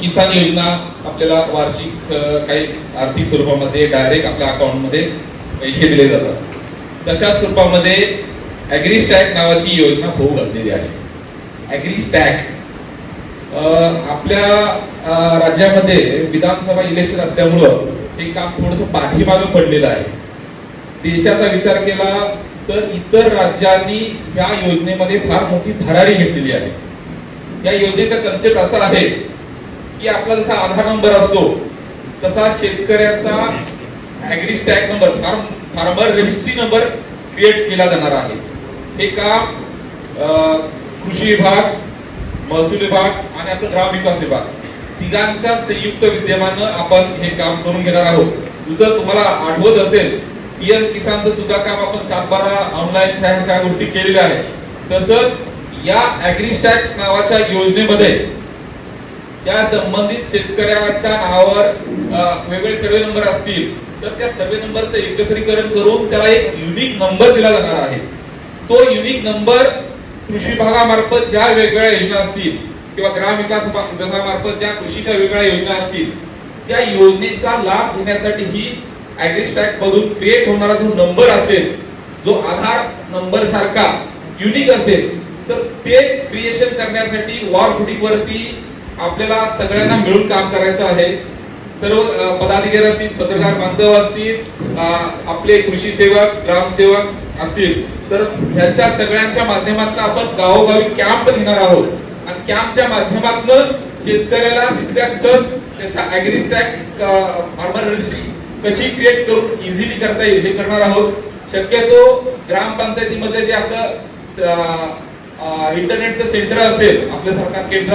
किसान योजना आपल्याला वार्षिक काही आर्थिक स्वरूपामध्ये डायरेक्ट आपल्या अकाउंटमध्ये पैसे दिले जातात. तशा स्वरूपामध्ये ॲग्रीस्टॅक नावाची योजना होऊ घातलेली आहे. ॲग्रीस्टॅक आपल्या राज्यामध्ये विधानसभा इलेक्शन असल्यामुळं हे काम थोडंसं पाठीमागं पडलेलं आहे. देशाचा विचार केला तर इतर राज्यांनी या योजनेमध्ये फार मोठी भरारी घेतलेली आहे. या योजनेचा कन्सेप्ट असा आहे की आपला जसा आधार नंबर असतो तसा शेतकऱ्याचा AgriStack number farm farmer registry number create केला जाणार आहे. हे काम कृषी विभाग महसूल विभाग आणि आपलं ग्रामविकास विभाग तिघांच्या संयुक्त विद्यमानं आपण हे काम करून घेणार आहोत. जसं तुम्हाला आठवत असेल पीएम किसानचं सुद्धा काम आपण सातबारा ऑनलाईन ह्या सगळ्या गोष्टी केलेल्या आहेत. तसंच या ऍग्रीस्टॅक नावाच्या योजनेमध्ये त्या संबंधित शेतकऱ्याच्या नावावर वेगळे वेगवेगळे सर्वे नंबर असतील तर त्या सर्वे नंबरचं एकत्रीकरण करून त्याला एक युनिक नंबर दिला जाणार आहे. तो युनिक नंबर कृषी विभागामार्फत ज्या वेगवेगळ्या योजना असतील किंवा ग्राम विकास विभागामार्फत ज्या कृषीच्या वेगवेगळ्या योजना असतील त्या योजनेचा लाभ घेण्यासाठी ही ॲग्रीस्टॅक मधून क्रिएट होणारा जो नंबर असेल जो आधार नंबर सारखा युनिक असेल तर ते क्रिएशन करण्यासाठी वॉर फुटिंग वरती आपल्याला सगळ्यांना मिळून काम करायचं आहे. सर्व पदाधिकारी असतील पत्रकार बांधव असतील आपले कृषी सेवक ग्रामसेवक असतील. तर ह्याच्या सगळ्यांच्या माध्यमातून आपण गावोगावी कॅम्प घेणार आहोत. आणि कॅम्पच्या माध्यमातून शेतकऱ्याला तिथल्या टच त्याचा ॲग्रीस्टॅक फार्मर रजिस्ट्री कशी क्रिएट करून इझिली करता येईल हे करणार आहोत. शक्यतो ग्रामपंचायतीमध्ये जे आपलं इंटरनेटचं सेंटर असेल आपलं सरकार केंद्र